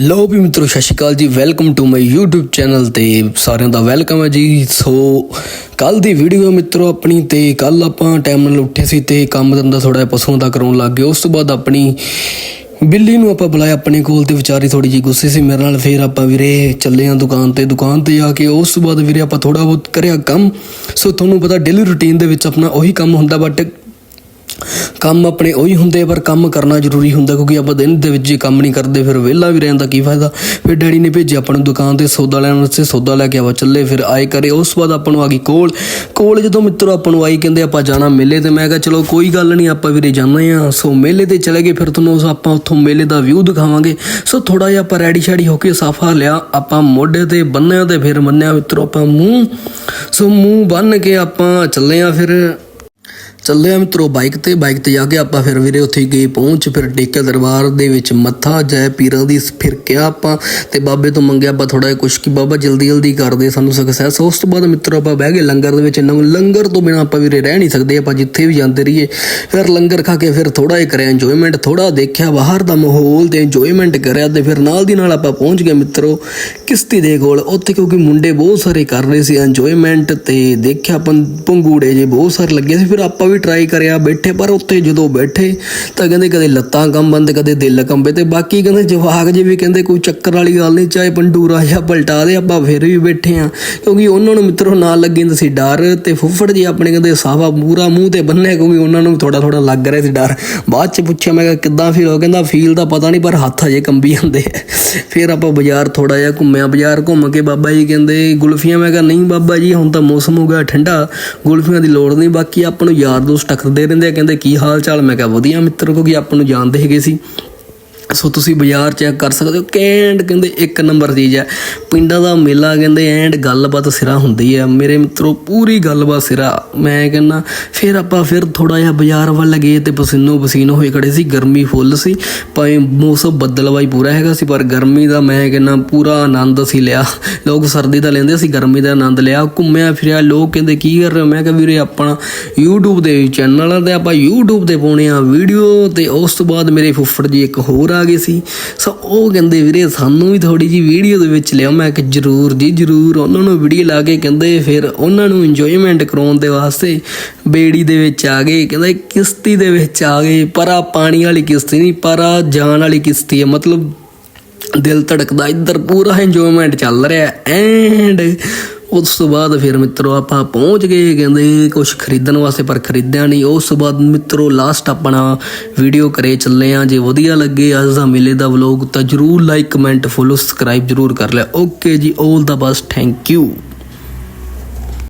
ਲੋ ਵੀ ਮਿੱਤਰੋ, ਸਤਿ ਸ਼੍ਰੀ ਅਕਾਲ ਜੀ। Welcome to my YouTube channel ਤੇ ਸਾਰਿਆਂ ਦਾ ਵੈਲਕਮ ਹੈ ਜੀ। ਸੋ ਕੱਲ ਦੀ ਵੀਡੀਓ ਮਿੱਤਰੋ ਆਪਣੀ ਤੇ ਕੱਲ ਆਪਾਂ ਟਾਈਮ ਨਾਲ ਉੱਠੇ ਸੀ ਤੇ ਕੰਮ ਧੰਦਾ ਥੋੜਾ ਜਿਹਾ ਪਸ਼ੂਆਂ ਦਾ ਕਰਾਉਣ ਲੱਗ ਗਏ। ਉਸ ਤੋਂ ਬਾਅਦ ਆਪਣੀ ਬਿੱਲੀ ਨੂੰ ਆਪਾਂ ਬੁਲਾਇਆ, ਆਪਣੇ ਕੋਲ ਤੇ ਵਿਚਾਰੀ ਥੋੜੀ ਜੀ ਗੁੱਸੇ ਸੀ। ਮੇਰੇ ਨਾਲ ਫੇਰ ਆਪਾਂ ਵੀਰੇ ਚੱਲੇ ਆ ਦੁਕਾਨ ਤੇ। ਦੁਕਾਨ ਤੇ ਜਾ ਕੇ ਉਸ ਤੋਂ ਬਾਅਦ ਵੀਰੇ ਆਪਾਂ ਥੋੜਾ ਬਹੁਤ ਕਰਿਆ ਕੰਮ। ਸੋ ਤੁਹਾਨੂੰ ਪਤਾ ਡੇਲੀ ਰੁਟੀਨ ਦੇ ਵਿੱਚ ਆਪਣਾ ਉਹੀ ਕੰਮ ਹੁੰਦਾ ਬਟ ਕੰਮ ਆਪਣੇ ਉਹੀ ਹੁੰਦੇ ਪਰ ਕੰਮ ਕਰਨਾ ਜ਼ਰੂਰੀ ਹੁੰਦਾ, ਕਿਉਂਕਿ ਆਪਾਂ ਦਿਨ ਦੇ ਵਿੱਚ ਜੇ ਕੰਮ ਨਹੀਂ ਕਰਦੇ, ਫਿਰ ਵਿਹਲਾ ਵੀ ਰਹਿਣ ਦਾ ਕੀ ਫਾਇਦਾ? ਫਿਰ ਡੈਡੀ ਨੇ ਭੇਜਿਆ ਆਪਾਂ ਨੂੰ ਦੁਕਾਨ ਤੇ ਸੌਦਾ ਲੈਣ ਵਾਸਤੇ, ਸੌਦਾ ਲੈ ਕੇ ਆਵਾ ਚੱਲੇ, ਫਿਰ ਆਏ ਕਰੇ ਉਸ ਤੋਂ ਬਾਅਦ ਆਪਾਂ ਨੂੰ ਆ ਗਈ ਕੋਲ। ਕੋਲ ਜਦੋਂ ਮਿੱਤਰੋ ਆਪਾਂ ਨੂੰ ਆਈ, ਕਹਿੰਦੇ ਆਪਾਂ ਜਾਣਾ ਮੇਲੇ ਤੇ। ਮੈਂ ਕਿਹਾ, ਚਲੋ ਕੋਈ ਗੱਲ ਨਹੀਂ, ਆਪਾਂ ਵੀਰੇ ਜਾਂਦੇ ਆ। ਸੋ ਮੇਲੇ ਤੇ ਚਲੇ ਗਏ, ਫਿਰ ਤੁਹਾਨੂੰ ਉਸ ਆਪਾਂ ਉੱਥੋਂ ਮੇਲੇ ਦਾ ਵਿਊ ਦਿਖਾਵਾਂਗੇ। ਸੋ ਥੋੜਾ ਜਿਹਾ ਆਪਾਂ ਰੈਡੀ ਸ਼ੈਡੀ ਹੋ ਕੇ ਸਾਫਾ ਲਿਆ। ਆਪਾਂ ਮੋਢੇ ਤੇ ਬੰਨਿਆ ਤੇ ਫਿਰ ਮੰਨਿਆ ਮਿੱਤਰੋ ਆਪਾਂ ਮੂੰਹ। ਸੋ ਮੂੰਹ ਬੰਨ ਕੇ ਆਪਾਂ ਚੱਲੇ ਆ ਫਿਰ ਚੱਲੇ ਆ ਮਿੱਤਰੋ ਬਾਈਕ ਤੇ ਬਾਈਕ ਤੇ ਜਾ ਕੇ ਆਪਾਂ ਫਿਰ ਵੀਰੇ ਉੱਥੇ ਗਏ, ਪਹੁੰਚ ਫਿਰ ਟੇਕੇ ਦਰਬਾਰ ਦੇ ਵਿੱਚ ਮੱਥਾ ਜੈ ਪੀਰਾਂ ਦੀ ਫਿਰ ਕਿਹਾ ਆਪਾਂ ਤੇ ਬਾਬੇ ਤੋਂ ਮੰਗਿਆ ਆਪਾਂ ਥੋੜਾ ਜਿਹਾ ਕੁਛ ਕਿ ਬਾਬਾ ਜਲਦੀ ਜਲਦੀ ਕਰ ਦੇ ਸਾਨੂੰ ਸਕਸੈਸ ਉਸ ਤੋਂ ਬਾਅਦ ਮਿੱਤਰੋ ਆਪਾਂ ਬਹਿ ਗਏ ਲੰਗਰ ਦੇ ਵਿੱਚ ਨ- ਲੰਗਰ ਤੋਂ ਬਿਨਾ ਆਪਾਂ ਵੀਰੇ ਰਹਿ ਨਹੀਂ ਸਕਦੇ, ਆਪਾਂ ਜਿੱਥੇ ਵੀ ਜਾਂਦੇ ਰਹੀਏ, ਫਿਰ ਲੰਗਰ ਖਾ ਕੇ ਫਿਰ ਥੋੜਾ ਜਿਹਾ ਕਰਿਆ ਇੰਜੋਇਮੈਂਟ ਥੋੜਾ ਦੇਖਿਆ ਬਾਹਰ ਦਾ ਮਾਹੌਲ ਤੇ ਇੰਜੋਇਮੈਂਟ ਕਰਿਆ ਤੇ ਫਿਰ ਨਾਲ ਦੀ ਨਾਲ ਆਪਾਂ ਪਹੁੰਚ ਗਏ ਮਿੱਤਰੋ ਕਿਸ਼ਤੀ ਦੇ ਕੋਲ। ਉੱਥੇ ਕਿਉਂਕਿ ਮੁੰਡੇ ਬਹੁਤ ਸਾਰੇ ਕਰ ਰਹੇ ਸੀ ਇੰਜੋਇਮੈਂਟ ਤੇ ਦੇਖਿਆ ਪੰ ਪੰਗੂੜੇ ਜੇ ਬਹੁਤ ਸਾਰੇ ਲੱਗੇ ਸੀ, ਫਿਰ ਆਪਾਂ ਵੀ ਟਰਾਈ ਕਰਿਆ, ਬੈਠੇ, ਪਰ ਉੱਥੇ ਜਦੋਂ ਬੈਠੇ ਤਾਂ ਕਹਿੰਦੇ ਕਦੇ ਲੱਤਾਂ ਕੰਬਣ ਤੇ ਕਦੇ ਦਿਲ ਕੰਬੇ ਤੇ ਬਾਕੀ ਕਹਿੰਦੇ ਜਵਾਕ ਜੀ ਵੀ ਕਹਿੰਦੇ ਕੋਈ ਚੱਕਰ ਵਾਲੀ ਗੱਲ ਨਹੀਂ, ਚਾਹੇ ਪੰਡੂਰਾ ਜਾਂ ਪਲਟਾ ਦੇ, ਆਪਾਂ ਫਿਰ ਵੀ ਬੈਠੇ ਆ ਕਿਉਂਕਿ ਉਹਨਾਂ ਨੂੰ ਮਿੱਤਰੋ ਨਾਲ ਲੱਗੀ ਹੁੰਦਾ ਸੀ ਡਰ ਤੇ ਫੁੱਫੜ ਜੀ ਆਪਣੇ ਕਹਿੰਦੇ ਸਾਵਾ ਪੂਰਾ ਮੂੰਹ ਤੇ ਬੰਨਿਆ, ਕਿਉਂਕਿ ਉਹਨਾਂ ਨੂੰ ਥੋੜਾ ਥੋੜਾ ਲੱਗ ਰਿਹਾ ਸੀ ਡਰ। ਬਾਅਦ ਚ ਪੁੱਛਿਆ, ਮੈਂ ਕਿਹਾ ਕਿੱਦਾਂ ਫੀਲ ਹੋ ਕਹਿੰਦਾ ਫੀਲ ਦਾ ਪਤਾ ਨਹੀਂ, ਪਰ ਹੱਥ ਹਜੇ ਕੰਬੀ ਜਾਂਦੇ ਆ। ਫਿਰ ਆਪਾਂ ਬਾਜ਼ਾਰ ਥੋੜਾ ਜਿਹਾ ਘੁੰਮਿਆ, ਬਾਜ਼ਾਰ ਘੁੰਮ ਕੇ ਬਾਬਾ ਜੀ ਕਹਿੰਦੇ ਗੁਲਫੀਆਂ, ਮੈਂ ਕਿਹਾ ਨਹੀਂ ਬਾਬਾ ਜੀ, ਹੁਣ ਤਾਂ ਮੌਸਮ ਹੋ ਗਿਆ ਠੰਡਾ, ਗੁਲਫੀਆਂ ਦੀ ਲੋੜ ਨਹੀਂ, ਬਾਕੀ ਆਪਾਂ ਨੂੰ ਯਾਰ ਦੋਸਤ ਟੱਕਰਦੇ ਰਹਿੰਦੇ ਆ, ਕਹਿੰਦੇ, ਕੀ ਹਾਲ ਚਾਲ? ਮੈਂ ਕਿਹਾ, ਵਧੀਆ ਮਿੱਤਰ, ਕਿਉਂਕਿ ਆਪਾਂ ਨੂੰ ਜਾਣਦੇ ਹੈਗੇ ਸੀ। ਸੋ ਤੁਸੀਂ ਬਾਜ਼ਾਰ ਚੈੱਕ ਕਰ ਸਕਦੇ ਹੋ। ਕੈਂਡ ਕਹਿੰਦੇ ਇੱਕ ਨੰਬਰ ਚੀਜ਼ ਹੈ ਪਿੰਡਾਂ ਦਾ ਮੇਲਾ ਕਹਿੰਦੇ ਐਂਡ ਗੱਲਬਾਤ ਸਿਰਾ ਹੁੰਦੀ ਹੈ ਮੇਰੇ ਮਿੱਤਰੋ, ਪੂਰੀ ਗੱਲਬਾਤ ਸਿਰਾ। ਮੈਂ ਕਹਿੰਦਾ, ਫਿਰ ਆਪਾਂ ਫਿਰ ਥੋੜਾ ਜਿਹਾ ਬਾਜ਼ਾਰ ਵੱਲ ਗਏ ਤੇ ਪਸੀਨੋ ਪਸੀਨ ਹੋਏ ਖੜੇ ਸੀ। ਗਰਮੀ ਫੁੱਲ ਸੀ। ਭਾਵੇਂ ਮੌਸਮ ਬੱਦਲਵਾਈ ਪੂਰਾ ਹੈਗਾ ਸੀ, ਪਰ ਗਰਮੀ ਦਾ ਮੈਂ ਕਹਿੰਦਾ ਪੂਰਾ ਆਨੰਦ ਅਸੀਂ ਲਿਆ। ਲੋਕ ਸਰਦੀ ਦਾ ਲੈਂਦੇ ਸੀ, ਗਰਮੀ ਦਾ ਆਨੰਦ ਲਿਆ। ਘੁੰਮਿਆ ਫਿਰਿਆ, ਲੋਕ ਕਹਿੰਦੇ, ਕੀ ਕਰ ਰਹੇ ਹੋ? ਮੈਂ ਕਿਹਾ, ਵੀਰੇ, ਆਪਣਾ YouTube ਦੇ ਚੈਨਲ ਆ ਤੇ ਆਪਾਂ YouTube ਤੇ ਪਾਉਣੇ ਆ ਵੀਡੀਓ ਤੇ ਉਸ ਤੋਂ ਬਾਅਦ ਮੇਰੇ ਫੁੱਫੜ ਜੀ ਇੱਕ ਹੋਰ ਆ ਗਏ ਸੀ। ਸੋ ਉਹ ਕਹਿੰਦੇ ਵੀਰੇ ਸਾਨੂੰ ਵੀ ਥੋੜੀ ਜੀ ਵੀਡੀਓ ਦੇ ਵਿੱਚ ਲਿਆ ਮੈਂ ਕਿ ਜਰੂਰ ਜੀ, ਜਰੂਰ। ਉਹਨਾਂ ਨੂੰ ਵੀਡੀਓ ਲਾ ਕੇ ਕਹਿੰਦੇ ਫਿਰ ਉਹਨਾਂ ਨੂੰ ਇੰਜੋਇਮੈਂਟ ਕਰਾਉਣ ਦੇ ਵਾਸਤੇ ਬੇੜੀ ਦੇ ਵਿੱਚ ਆ ਗਏ। ਕਹਿੰਦੇ ਕਿਸ਼ਤੀ ਦੇ ਵਿੱਚ ਆ ਗਏ। ਪਰ ਆ ਪਾਣੀ ਵਾਲੀ ਕਿਸ਼ਤੀ ਨਹੀਂ, ਪਰ ਆ ਜਾਨ ਵਾਲੀ ਕਿਸ਼ਤੀ ਹੈ ਮਤਲਬ ਦਿਲ ਧੜਕਦਾ। ਇੱਧਰ ਪੂਰਾ ਇੰਜੋਇਮੈਂਟ ਚੱਲ ਰਿਹਾ। ਐਂਡ ਉਸ ਤੋਂ ਬਾਅਦ ਫਿਰ ਮਿੱਤਰੋ ਆਪਾਂ ਪਹੁੰਚ ਗਏ, ਕਹਿੰਦੇ ਕੁਝ ਖਰੀਦਣ ਵਾਸਤੇ ਪਰ ਖਰੀਦਿਆ ਨਹੀਂ। ਉਸ ਤੋਂ ਬਾਅਦ ਮਿੱਤਰੋ ਲਾਸਟ ਆਪਣਾ ਵੀਡੀਓ ਕਰੇ ਚੱਲੇ ਆ। ਜੇ ਵਧੀਆ ਲੱਗੇ ਅੱਜ ਦਾ ਮਿਲੇ ਦਾ ਵਲੌਗ ਤਾਂ ਜਰੂਰ ਲਾਈਕ ਕਮੈਂਟ ਫੋਲੋ ਸਬਸਕ੍ਰਾਈਬ ਜਰੂਰ ਕਰ ਲਿਆ। ਓਕੇ ਜੀ 올 ਦਾ ਬਸ ਥੈਂਕ ਯੂ